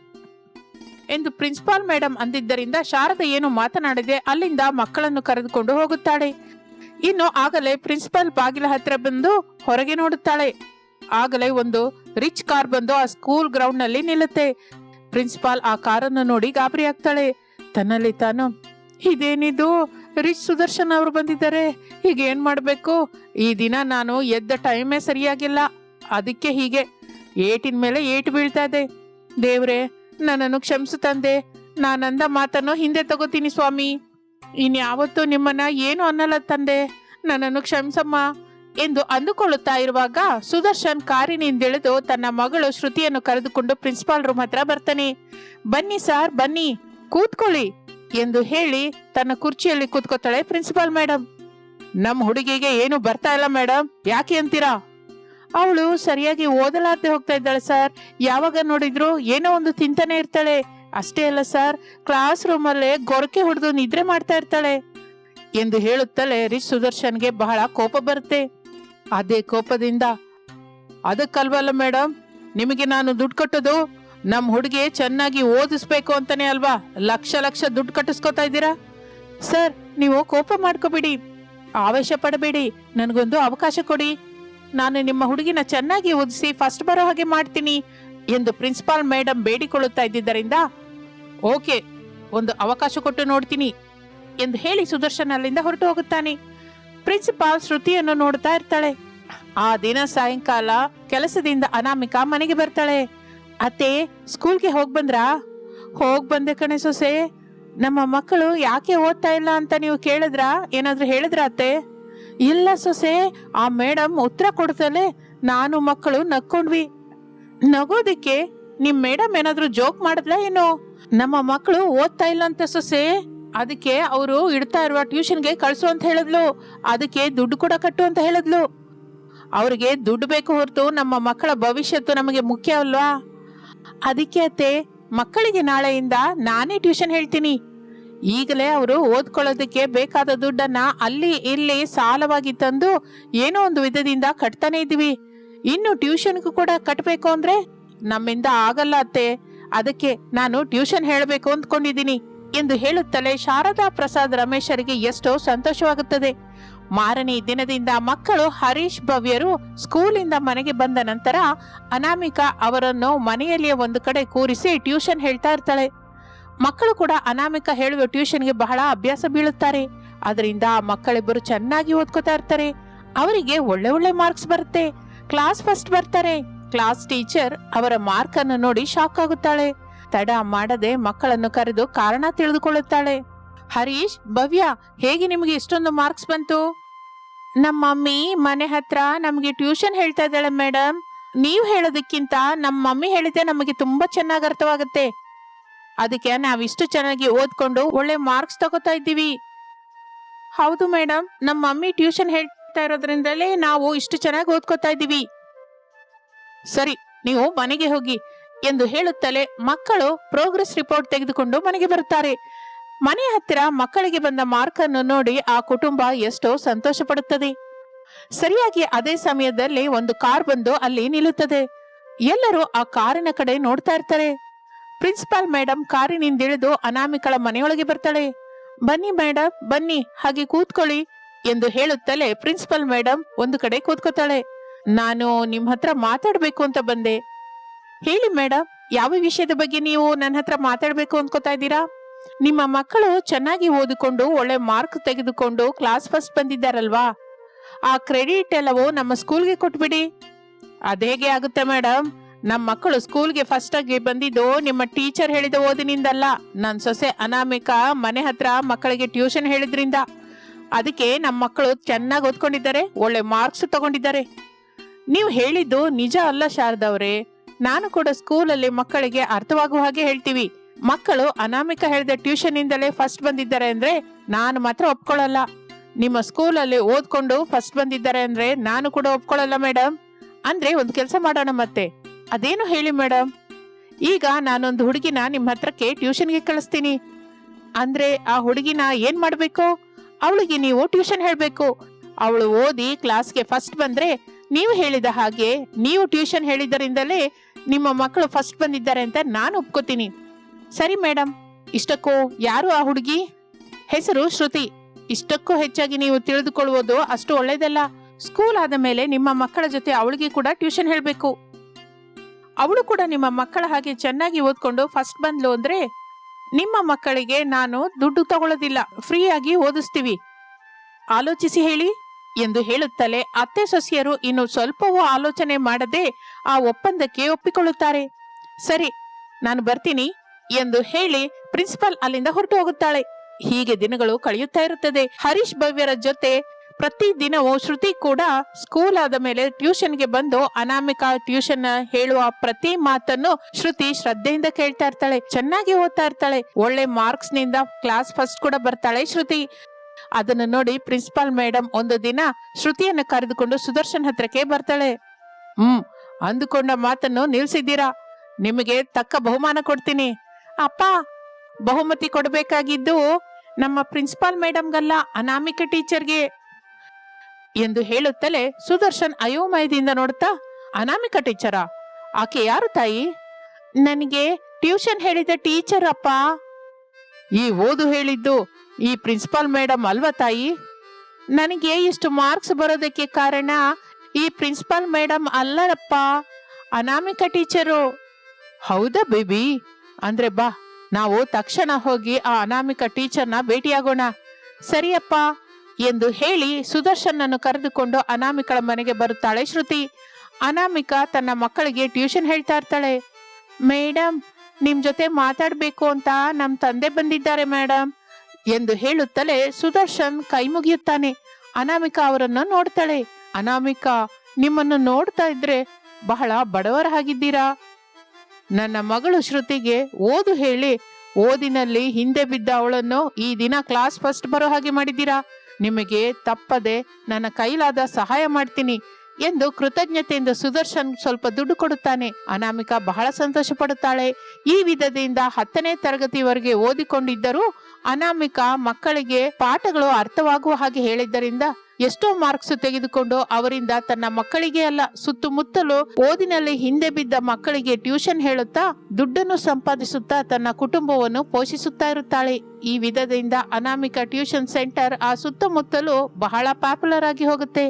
ಎಂದು ಪ್ರಿನ್ಸಿಪಾಲ್ ಮೇಡಮ್ ಅಂದಿದ್ದರಿಂದ ಶಾರದ ಏನು ಮಾತನಾಡದೆ ಅಲ್ಲಿಂದ ಮಕ್ಕಳನ್ನು ಕರೆದುಕೊಂಡು ಹೋಗುತ್ತಾಳೆ. ಇನ್ನು ಆಗಲೇ ಪ್ರಿನ್ಸಿಪಾಲ್ ಬಾಗಿಲ ಹತ್ರ ಬಂದು ಹೊರಗೆ ನೋಡುತ್ತಾಳೆ. ಆಗಲೇ ಒಂದು ರಿಚ್ ಕಾರ್ ಬಂದು ಆ ಸ್ಕೂಲ್ ಗ್ರೌಂಡ್ನಲ್ಲಿ ನಿಲ್ಲುತ್ತೆ. ಪ್ರಿನ್ಸಿಪಾಲ್ ಆ ಕಾರನ್ನು ನೋಡಿ ಗಾಬರಿ ಆಗ್ತಾಳೆ ತನ್ನಲ್ಲಿ ತಾನು ಇದೇನಿದು? ರಿಚ್ ಸುದರ್ಶನ್ ಅವರು ಬಂದಿದ್ದಾರೆ. ಈಗ ಏನ್ ಮಾಡ್ಬೇಕು? ಈ ದಿನ ನಾನು ಎದ್ದ ಟೈಮೇ ಸರಿಯಾಗಿಲ್ಲ. ಅದಕ್ಕೆ ಹೀಗೆ. ಏಟಿನ ಮೇಲೆ ಏಟು ಬೀಳ್ತಾ ಇದೆ. ದೇವ್ರೆ, ನನ್ನನ್ನು ಕ್ಷಮಿಸು ತಂದೆ. ನಾನಂದ ಮಾತನ್ನು ಹಿಂದೆ ತಗೋತೀನಿ ಸ್ವಾಮಿ. ಇನ್ಯಾವತ್ತೂ ನಿಮ್ಮನ್ನ ಏನು ಅನ್ನಲ್ಲ ತಂದೆ. ನನ್ನನ್ನು ಕ್ಷಮಿಸಮ್ಮ ಎಂದು ಅಂದುಕೊಳ್ಳುತ್ತಾ ಇರುವಾಗ ಸುದರ್ಶನ್ ಕಾರಿನಿಂದಿಳಿದು ತನ್ನ ಮಗಳು ಶ್ರುತಿಯನ್ನು ಕರೆದುಕೊಂಡು ಪ್ರಿನ್ಸಿಪಾಲ್ ರೂಮ್ ಹತ್ರ ಬರ್ತಾನೆ. ಬನ್ನಿ ಸಾರ್, ಬನ್ನಿ. ಕೂತ್ಕೊಳ್ಳಿ. ಎಂದು ಹೇಳಿ ತನ್ನ ಕುರ್ಚಿಯಲ್ಲಿ ಕೂತ್ಕೋತಾಳೆ ಪ್ರಿನ್ಸಿಪಾಲ್ ಮೇಡಮ್ ನಮ್ಮ ಹುಡುಗಿಗೆ ಏನು ಬರ್ತಾ ಇಲ್ಲ ಮೇಡಮ್ ಯಾಕೆ ಅಂತೀರಾ? ಅವಳು ಸರಿಯಾಗಿ ಓದಲಾರ್ದೆ ಹೋಗ್ತಾ ಇದ್ದಾಳೆ ಸರ್ ಯಾವಾಗ ನೋಡಿದ್ರು ಏನೋ ಒಂದು ತಿಂತಾನೆ ಇರ್ತಾಳೆ. ಅಷ್ಟೇ ಅಲ್ಲ ಸರ್ ಕ್ಲಾಸ್ ರೂಮ್ ಅಲ್ಲೇ ಗೊರಕೆ ಹೊಡೆದು ನಿದ್ರೆ ಮಾಡ್ತಾ ಇರ್ತಾಳೆ. ಎಂದು ಹೇಳುತ್ತಲೇ ರಿಚ್ ಸುದರ್ಶನ್ಗೆ ಬಹಳ ಕೋಪ ಬರುತ್ತೆ. ಅದೇ ಕೋಪದಿಂದ, ಅದಕ್ಕಲ್ವಲ್ಲ ಮೇಡಮ್ ನಿಮಗೆ ನಾನು ದುಡ್ಡು ಕಟ್ಟೋದು ನಮ್ಮ ಹುಡುಗಿ ಚೆನ್ನಾಗಿ ಓದಿಸ್ಬೇಕು ಅಂತಾನೆ ಅಲ್ವಾ? ಲಕ್ಷ ಲಕ್ಷ ದುಡ್ಡು ಕಟ್ಟಿಸ್ಕೊತಾ ಇದ್ದೀರಾ? ಸರ್, ನೀವು ಕೋಪ ಮಾಡ್ಕೋಬೇಡಿ. ಆವೇಶ ಪಡಬೇಡಿ. ನನಗೊಂದು ಅವಕಾಶ ಕೊಡಿ. ನಾನು ನಿಮ್ಮ ಹುಡುಗಿನ ಚೆನ್ನಾಗಿ ಓದಿಸಿ ಫಸ್ಟ್ ಬರೋ ಹಾಗೆ ಮಾಡ್ತೀನಿ ಎಂದು ಪ್ರಿನ್ಸಿಪಾಲ್ ಮೇಡಮ್ ಬೇಡಿಕೊಳ್ಳುತ್ತಾ ಇದ್ದಿದ್ದರಿಂದ, ಓಕೆ, ಒಂದು ಅವಕಾಶ ಕೊಟ್ಟು ನೋಡ್ತೀನಿ ಎಂದು ಹೇಳಿ ಸುದರ್ಶನ್ ಅಲ್ಲಿಂದ ಹೊರಟು ಹೋಗುತ್ತಾನೆ. ಪ್ರಿನ್ಸಿಪಾಲ್ ಶ್ರುತಿಯನ್ನು ನೋಡ್ತಾ ಇರ್ತಾಳೆ. ಆ ದಿನ ಸಾಯಂಕಾಲ ಕೆಲಸದಿಂದ ಅನಾಮಿಕಾ ಮನೆಗೆ ಬರ್ತಾಳೆ. ಅತ್ತೆ ಸ್ಕೂಲ್ಗೆ ಹೋಗ್ ಬಂದ್ರಾ? ಹೋಗ್ ಬಂದೆ ಕಣೆ ಸೊಸೆ. ನಮ್ಮ ಮಕ್ಕಳು ಯಾಕೆ ಓದ್ತಾ ಇಲ್ಲ ಅಂತ ನೀವು ಕೇಳಿದ್ರಾ? ಏನಾದರೂ ಹೇಳಿದ್ರಾ ಅತ್ತೆ? ಇಲ್ಲ ಸೊಸೆ, ಆ ಮೇಡಮ್ ಉತ್ತರ ಕೊಡ್ತಲೇ ನಾನು ಮಕ್ಕಳು ನಕ್ಕೊಂಡ್ವಿ. ನಗೋದಿಕ್ಕೆ ನಿಮ್ಮ ಮೇಡಮ್ ಏನಾದರೂ ಜೋಕ್ ಮಾಡಿದ್ಲಾ ಏನೋ? ನಮ್ಮ ಮಕ್ಕಳು ಓದ್ತಾ ಇಲ್ಲ ಅಂತ ಸೊಸೆ. ಅದಕ್ಕೆ ಅವರು ಇಡ್ತಾ ಇರುವ ಟ್ಯೂಷನ್ಗೆ ಕಳಿಸು ಅಂತ ಹೇಳಿದ್ಲು. ಅದಕ್ಕೆ ದುಡ್ಡು ಕೂಡ ಕಟ್ಟು ಅಂತ ಹೇಳಿದ್ಲು. ಅವ್ರಿಗೆ ದುಡ್ಡು ಬೇಕು ಹೊರತು ನಮ್ಮ ಮಕ್ಕಳ ಭವಿಷ್ಯತ್ತು ನಮಗೆ ಮುಖ್ಯ ಅಲ್ವಾ? ಅದಕ್ಕೆ ಅತ್ತೆ, ಮಕ್ಕಳಿಗೆ ನಾಳೆಯಿಂದ ನಾನೇ ಟ್ಯೂಷನ್ ಹೇಳ್ತೀನಿ. ಈಗಲೇ ಅವರು ಓದ್ಕೊಳ್ಳೋದಕ್ಕೆ ಬೇಕಾದ ದುಡ್ಡನ್ನ ಅಲ್ಲಿ ಇಲ್ಲಿ ಸಾಲವಾಗಿ ತಂದು ಏನೋ ಒಂದು ವಿಧದಿಂದ ಕಟ್ತಾನೆ ಇದ್ದೀವಿ. ಇನ್ನು ಟ್ಯೂಷನ್ಗೂ ಕೂಡ ಕಟ್ಟಬೇಕು ಅಂದ್ರೆ ನಮ್ಮಿಂದ ಆಗಲ್ಲ ಅತ್ತೆ. ಅದಕ್ಕೆ ನಾನು ಟ್ಯೂಷನ್ ಹೇಳಬೇಕು ಅಂದ್ಕೊಂಡಿದ್ದೀನಿ. ಎಂದು ಹೇಳುತ್ತಲೇ ಶಾರದಾ ಪ್ರಸಾದ್ ರಮೇಶರಿಗೆ ಎಷ್ಟೋ ಸಂತೋಷವಾಗುತ್ತದೆ. ಮಾರನೇ ದಿನದಿಂದ ಮಕ್ಕಳು ಹರೀಶ್ ಭವ್ಯರು ಸ್ಕೂಲಿಂದ ಮನೆಗೆ ಬಂದ ನಂತರ ಅನಾಮಿಕಾ ಅವರನ್ನು ಮನೆಯಲ್ಲಿಯೇ ಒಂದು ಕಡೆ ಕೂರಿಸಿ ಟ್ಯೂಷನ್ ಹೇಳ್ತಾ ಇರ್ತಾಳೆ. ಮಕ್ಕಳು ಕೂಡ ಅನಾಮಿಕಾ ಹೇಳುವ ಟ್ಯೂಷನ್ಗೆ ಬಹಳ ಅಭ್ಯಾಸ ಬೀಳುತ್ತಾರೆ. ಅದರಿಂದ ಮಕ್ಕಳಿಬ್ಬರು ಚೆನ್ನಾಗಿ ಓದ್ಕೋತಾ ಇರ್ತಾರೆ. ಅವರಿಗೆ ಒಳ್ಳೆ ಒಳ್ಳೆ ಮಾರ್ಕ್ಸ್ ಬರುತ್ತೆ. ಕ್ಲಾಸ್ ಫಸ್ಟ್ ಬರ್ತಾರೆ. ಕ್ಲಾಸ್ ಟೀಚರ್ ಅವರ ಮಾರ್ಕ್ ಅನ್ನು ನೋಡಿ ಶಾಕ್ ಆಗುತ್ತಾಳೆ. ತಡ ಮಾಡದೆ ಮಕ್ಕಳನ್ನು ಕರೆದು ಕಾರಣ ತಿಳಿದುಕೊಳ್ಳುತ್ತಾಳೆ. ಹರೀಶ್, ಭವ್ಯ, ಹೇಗೆ ನಿಮಗೆ ಇಷ್ಟೊಂದು ಮಾರ್ಕ್ಸ್ ಬಂತು? ನಮ್ಮ ಮಮ್ಮಿ ಮನೆ ಹತ್ರ ನಮಗೆ ಟ್ಯೂಷನ್ ಹೇಳ್ತಾ ಇದ್ದಾಳೆ ಮೇಡಮ್. ನೀವು ಹೇಳೋದಕ್ಕಿಂತ ನಮ್ಮ ಮಮ್ಮಿ ಹೇಳಿದ್ರೆ ನಮಗೆ ತುಂಬಾ ಚೆನ್ನಾಗಿ ಅರ್ಥವಾಗುತ್ತೆ. ಅದಕ್ಕೆ ನಾವಿಷ್ಟು ಚೆನ್ನಾಗಿ ಓದ್ಕೊಂಡು ಒಳ್ಳೆ ಮಾರ್ಕ್ಸ್ ತಗೋತಾ ಇದ್ದೀವಿ. ಹೌದು ಮೇಡಮ್, ನಮ್ಮ ಮಮ್ಮಿ ಟ್ಯೂಷನ್ ಹೇಳ್ತಾ ಇರೋದ್ರಿಂದಲೇ ನಾವು ಇಷ್ಟು ಚೆನ್ನಾಗಿ ಓದ್ಕೋತಾ ಇದ್ದೀವಿ. ಸರಿ, ನೀವು ಮನೆಗೆ ಹೋಗಿ. ಎಂದು ಹೇಳುತ್ತಲೇ ಮಕ್ಕಳು ಪ್ರೋಗ್ರೆಸ್ ರಿಪೋರ್ಟ್ ತೆಗೆದುಕೊಂಡು ಮನೆಗೆ ಬರುತ್ತಾರೆ. ಮನೆ ಹತ್ತಿರ ಮಕ್ಕಳಿಗೆ ಬಂದ ಮಾರ್ಕ್ ಅನ್ನು ನೋಡಿ ಆ ಕುಟುಂಬ ಎಷ್ಟೋ ಸಂತೋಷ ಪಡುತ್ತದೆ ಸರಿಯಾಗಿ ಅದೇ ಸಮಯದಲ್ಲಿ ಒಂದು ಕಾರ್ ಬಂದು ಅಲ್ಲಿ ನಿಲ್ಲುತ್ತದೆ. ಎಲ್ಲರೂ ಆ ಕಾರಿನ ಕಡೆ ನೋಡ್ತಾ ಇರ್ತಾರೆ. ಪ್ರಿನ್ಸಿಪಾಲ್ ಮೇಡಮ್ ಕಾರಿನಿಂದಿಳಿದು ಅನಾಮಿಕಳ ಮನೆಯೊಳಗೆ ಬರ್ತಾಳೆ. ಬನ್ನಿ ಮೇಡಮ್ ಬನ್ನಿ, ಹಾಗೆ ಕೂತ್ಕೊಳ್ಳಿ ಎಂದು ಹೇಳುತ್ತಲೇ ಪ್ರಿನ್ಸಿಪಾಲ್ ಮೇಡಮ್ ಒಂದು ಕಡೆ ಕೂತ್ಕೋತಾಳೆ. ನಾನು ನಿಮ್ ಹತ್ರ ಮಾತಾಡ್ಬೇಕು ಅಂತ ಬಂದೆ. ಹೇಳಿ ಮೇಡಮ್ ಯಾವ ವಿಷಯದ ಬಗ್ಗೆ ನೀವು ನನ್ನ ಹತ್ರ ಮಾತಾಡ್ಬೇಕು ಅನ್ಕೋತಾ ಇದ್ದೀರಾ? ನಿಮ್ಮ ಮಕ್ಕಳು ಚೆನ್ನಾಗಿ ಓದಿಕೊಂಡು ಒಳ್ಳೆ ಮಾರ್ಕ್ ತೆಗೆದುಕೊಂಡು ಕ್ಲಾಸ್ ಫಸ್ಟ್ ಬಂದಿದ್ದಾರಲ್ವಾ? ಆ ಕ್ರೆಡಿಟ್ ಎಲ್ಲವೂ ನಮ್ಮ ಸ್ಕೂಲ್ಗೆ ಕೊಟ್ಬಿಡಿ. ಅದೇಗೆ ಆಗುತ್ತೆ ಮೇಡಮ್ ನಮ್ಮ ಮಕ್ಕಳು ಸ್ಕೂಲ್ಗೆ ಫಸ್ಟ್ ಆಗಿ ಬಂದಿದ್ದು ನಿಮ್ಮ ಟೀಚರ್ ಹೇಳಿದ ಓದಿನಿಂದಲ್ಲ. ನನ್ನ ಸೊಸೆ ಅನಾಮಿಕಾ ಮನೆ ಹತ್ರ ಮಕ್ಕಳಿಗೆ ಟ್ಯೂಷನ್ ಹೇಳಿದ್ರಿಂದ. ಅದಕ್ಕೆ ನಮ್ಮ ಮಕ್ಕಳು ಚೆನ್ನಾಗಿ ಓದ್ಕೊಂಡಿದ್ದಾರೆ, ಒಳ್ಳೆ ಮಾರ್ಕ್ಸ್ ತಗೊಂಡಿದ್ದಾರೆ. ನೀವು ಹೇಳಿದ್ದು ನಿಜ ಅಲ್ಲ ಶಾರದವ್ರೆ ನಾನು ಕೂಡ ಸ್ಕೂಲಲ್ಲಿ ಮಕ್ಕಳಿಗೆ ಅರ್ಥವಾಗುವ ಹಾಗೆ ಹೇಳ್ತೀವಿ. ಮಕ್ಕಳು ಅನಾಮಿಕ ಹೇಳಿದ ಟ್ಯೂಷನ್ ಇಂದಲೇ ಫಸ್ಟ್ ಬಂದಿದ್ದಾರೆ ಅಂದ್ರೆ ನಾನು ಮಾತ್ರ ಒಪ್ಕೊಳ್ಳಲ್ಲ. ನಿಮ್ಮ ಸ್ಕೂಲಲ್ಲಿ ಓದ್ಕೊಂಡು ಫಸ್ಟ್ ಬಂದಿದ್ದಾರೆ ಅಂದ್ರೆ ನಾನು ಕೂಡ ಒಪ್ಕೊಳ್ಳಲ್ಲ ಮೇಡಮ್ ಅಂದ್ರೆ ಒಂದು ಕೆಲಸ ಮಾಡೋಣ ಮತ್ತೆ. ಅದೇನು ಹೇಳಿ ಮೇಡಮ್ ಈಗ ನಾನೊಂದು ಹುಡುಗಿನ ನಿಮ್ಮ ಹತ್ರಕ್ಕೆ ಟ್ಯೂಷನ್ಗೆ ಕಳಿಸ್ತೀನಿ. ಅಂದ್ರೆ ಆ ಹುಡುಗಿನ ಏನ್ ಮಾಡ್ಬೇಕು? ಅವಳಿಗೆ ನೀವು ಟ್ಯೂಷನ್ ಹೇಳ್ಬೇಕು. ಅವಳು ಓದಿ ಕ್ಲಾಸ್ಗೆ ಫಸ್ಟ್ ಬಂದ್ರೆ ನೀವು ಹೇಳಿದ ಹಾಗೆ ನೀವು ಟ್ಯೂಷನ್ ಹೇಳಿದರಿಂದಲೇ ನಿಮ್ಮ ಮಕ್ಕಳು ಫಸ್ಟ್ ಬಂದಿದ್ದಾರೆ ಅಂತ ನಾನು ಒಪ್ಕೋತೀನಿ. ಸರಿ ಮೇಡಮ್ ಇಷ್ಟಕ್ಕೂ ಯಾರು ಆ ಹುಡುಗಿ? ಹೆಸರು ಶ್ರುತಿ. ಇಷ್ಟಕ್ಕೂ ಹೆಚ್ಚಾಗಿ ನೀವು ತಿಳಿದುಕೊಳ್ಳುವುದು ಅಷ್ಟು ಒಳ್ಳೇದಲ್ಲ ಸ್ಕೂಲ್ ಆದ ಮೇಲೆ ನಿಮ್ಮ ಮಕ್ಕಳ ಜೊತೆ ಅವಳಿಗೆ ಕೂಡ ಟ್ಯೂಷನ್ ಹೇಳಬೇಕು. ಅವಳು ಕೂಡ ನಿಮ್ಮ ಮಕ್ಕಳ ಹಾಗೆ ಚೆನ್ನಾಗಿ ಓದ್ಕೊಂಡು ಫಸ್ಟ್ ಬಂದ್ಲು ಅಂದ್ರೆ ನಿಮ್ಮ ಮಕ್ಕಳಿಗೆ ನಾನು ದುಡ್ಡು ತಗೊಳ್ಳೋದಿಲ್ಲ. ಫ್ರೀಯಾಗಿ ಓದಿಸ್ತೀವಿ. ಆಲೋಚಿಸಿ ಹೇಳಿ ಎಂದು ಹೇಳುತ್ತಲೇ ಅತ್ತೆ ಸೊಸೆಯರು ಇನ್ನು ಸ್ವಲ್ಪವೂ ಆಲೋಚನೆ ಮಾಡದೆ ಆ ಒಪ್ಪಂದಕ್ಕೆ ಒಪ್ಪಿಕೊಳ್ಳುತ್ತಾರೆ. ಸರಿ, ನಾನು ಬರ್ತೀನಿ. ಎಂದು ಹೇಳಿ ಪ್ರಿನ್ಸಿಪಲ್ ಅಲ್ಲಿಂದ ಹೊರಟು ಹೋಗುತ್ತಾಳೆ. ಹೀಗೆ ದಿನಗಳು ಕಳೆಯುತ್ತಾ ಇರುತ್ತದೆ. ಹರೀಶ್ ಭವ್ಯರ ಜೊತೆ ಪ್ರತಿ ದಿನವೂ ಶ್ರುತಿ ಕೂಡ ಸ್ಕೂಲ್ ಆದ ಮೇಲೆ ಟ್ಯೂಷನ್ಗೆ ಬಂದು ಅನಾಮಿಕಾ ಟ್ಯೂಷನ್ ಹೇಳುವ ಪ್ರತಿ ಮಾತನ್ನು ಶ್ರುತಿ ಶ್ರದ್ಧೆಯಿಂದ ಕೇಳ್ತಾ ಇರ್ತಾಳೆ. ಚೆನ್ನಾಗಿ ಓದ್ತಾ ಇರ್ತಾಳೆ. ಒಳ್ಳೆ ಮಾರ್ಕ್ಸ್ನಿಂದ ಕ್ಲಾಸ್ ಫಸ್ಟ್ ಕೂಡ ಬರ್ತಾಳೆ ಶ್ರುತಿ. ಅದನ್ನು ನೋಡಿ ಪ್ರಿನ್ಸಿಪಾಲ್ ಮೇಡಮ್ ಒಂದು ದಿನ ಶ್ರುತಿಯನ್ನು ಕರೆದುಕೊಂಡು ಸುದರ್ಶನ್ ಹತ್ರಕ್ಕೆ ಬರ್ತಾಳೆ. ಹ್ಮ್, ಅಂದುಕೊಂಡ ಮಾತನ್ನು ನಿಲ್ಸಿದ್ದೀರಾ? ನಿಮಗೆ ತಕ್ಕ ಬಹುಮಾನ ಕೊಡ್ತೀನಿ. ಅಪ್ಪ, ಬಹುಮತಿ ಕೊಡಬೇಕಾಗಿದ್ದು ನಮ್ಮ ಪ್ರಿನ್ಸಿಪಾಲ್ ಮೇಡಮ್ಗಲ್ಲ ಅನಾಮಿಕ ಟೀಚರ್ಗೆ ಎಂದು ಹೇಳುತ್ತಲೇ ಸುದರ್ಶನ್ ಅಯೋಮಯದಿಂದ ನೋಡ್ತಾ, ಅನಾಮಿಕ ಟೀಚರ? ಆಕೆ ಯಾರು ತಾಯಿ? ನನಗೆ ಟ್ಯೂಷನ್ ಹೇಳಿದ ಟೀಚರ್ ಅಪ್ಪ. ಈ ಓದು ಹೇಳಿದ್ದು ಈ ಪ್ರಿನ್ಸಿಪಾಲ್ ಮೇಡಮ್ ಅಲ್ವಾ ತಾಯಿ? ನನಗೆ ಇಷ್ಟು ಮಾರ್ಕ್ಸ್ ಬರೋದಕ್ಕೆ ಕಾರಣ ಈ ಪ್ರಿನ್ಸಿಪಾಲ್ ಮೇಡಮ್ ಅಲ್ಲರಪ್ಪ, ಅನಾಮಿಕ ಟೀಚರು. ಹೌದಾ ಬೇಬಿ? ಅಂದ್ರೆ ಬಾ, ನಾವು ತಕ್ಷಣ ಹೋಗಿ ಆ ಅನಾಮಿಕ ಟೀಚರ್ನ ಭೇಟಿಯಾಗೋಣ. ಸರಿಯಪ್ಪ ಎಂದು ಹೇಳಿ ಸುದರ್ಶನನ್ನು ಕರೆದುಕೊಂಡು ಅನಾಮಿಕಳ ಮನೆಗೆ ಬರುತ್ತಾಳೆ ಶ್ರುತಿ. ಅನಾಮಿಕ ತನ್ನ ಮಕ್ಕಳಿಗೆ ಟ್ಯೂಷನ್ ಹೇಳ್ತಾ ಇರ್ತಾಳೆ. ಮೇಡಮ್ ನಿಮ್ ಜೊತೆ ಮಾತಾಡ್ಬೇಕು ಅಂತ ನಮ್ ತಂದೆ ಬಂದಿದ್ದಾರೆ ಮೇಡಮ್ ಎಂದು ಹೇಳುತ್ತಲೇ ಸುದರ್ಶನ್ ಕೈ ಮುಗಿಯುತ್ತಾನೆ. ಅನಾಮಿಕಾ ಅವರನ್ನು ನೋಡ್ತಾಳೆ. ಅನಾಮಿಕಾ, ನಿಮ್ಮನ್ನು ನೋಡ್ತಾ ಇದ್ರೆ ಬಹಳ ಬಡವರ ಹಾಗಿದ್ದೀರಾ? ನನ್ನ ಮಗಳು ಶ್ರುತಿಗೆ ಓದು ಹೇಳಿ, ಓದಿನಲ್ಲಿ ಹಿಂದೆ ಬಿದ್ದ ಅವಳನ್ನು ಈ ದಿನ ಕ್ಲಾಸ್ ಫಸ್ಟ್ ಬರೋ ಹಾಗೆ ಮಾಡಿದ್ದೀರಾ? ನಿಮಗೆ ತಪ್ಪದೆ ನನ್ನ ಕೈಲಾದ ಸಹಾಯ ಮಾಡ್ತೀನಿ ಎಂದು ಕೃತಜ್ಞತೆಯಿಂದ ಸುದರ್ಶನ್ ಸ್ವಲ್ಪ ದುಡ್ಡು ಕೊಡುತ್ತಾನೆ. ಅನಾಮಿಕಾ ಬಹಳ ಸಂತೋಷ ಪಡುತ್ತಾಳೆ. ಈ ವಿಧದಿಂದ ಹತ್ತನೇ ತರಗತಿವರೆಗೆ ಓದಿಕೊಂಡಿದ್ದರೂ ಅನಾಮಿಕಾ ಮಕ್ಕಳಿಗೆ ಪಾಠಗಳು ಅರ್ಥವಾಗುವ ಹಾಗೆ ಹೇಳಿದ್ದರಿಂದ ಎಷ್ಟೋ ಮಾರ್ಕ್ಸ್ ತೆಗೆದುಕೊಂಡು ಅವರಿಂದ ತನ್ನ ಮಕ್ಕಳಿಗೆ ಅಲ್ಲ, ಸುತ್ತಮುತ್ತಲು ಓದಿನಲ್ಲಿ ಹಿಂದೆ ಬಿದ್ದ ಮಕ್ಕಳಿಗೆ ಟ್ಯೂಷನ್ ಹೇಳುತ್ತಾ ದುಡ್ಡನ್ನು ಸಂಪಾದಿಸುತ್ತಾ ತನ್ನ ಕುಟುಂಬವನ್ನು ಪೋಷಿಸುತ್ತಾ ಇರುತ್ತಾಳೆ. ಈ ವಿಧದಿಂದ ಅನಾಮಿಕ ಟ್ಯೂಷನ್ ಸೆಂಟರ್ ಆ ಸುತ್ತಮುತ್ತಲು ಬಹಳ ಪಾಪ್ಯುಲರ್ ಆಗಿ ಹೋಗುತ್ತೆ.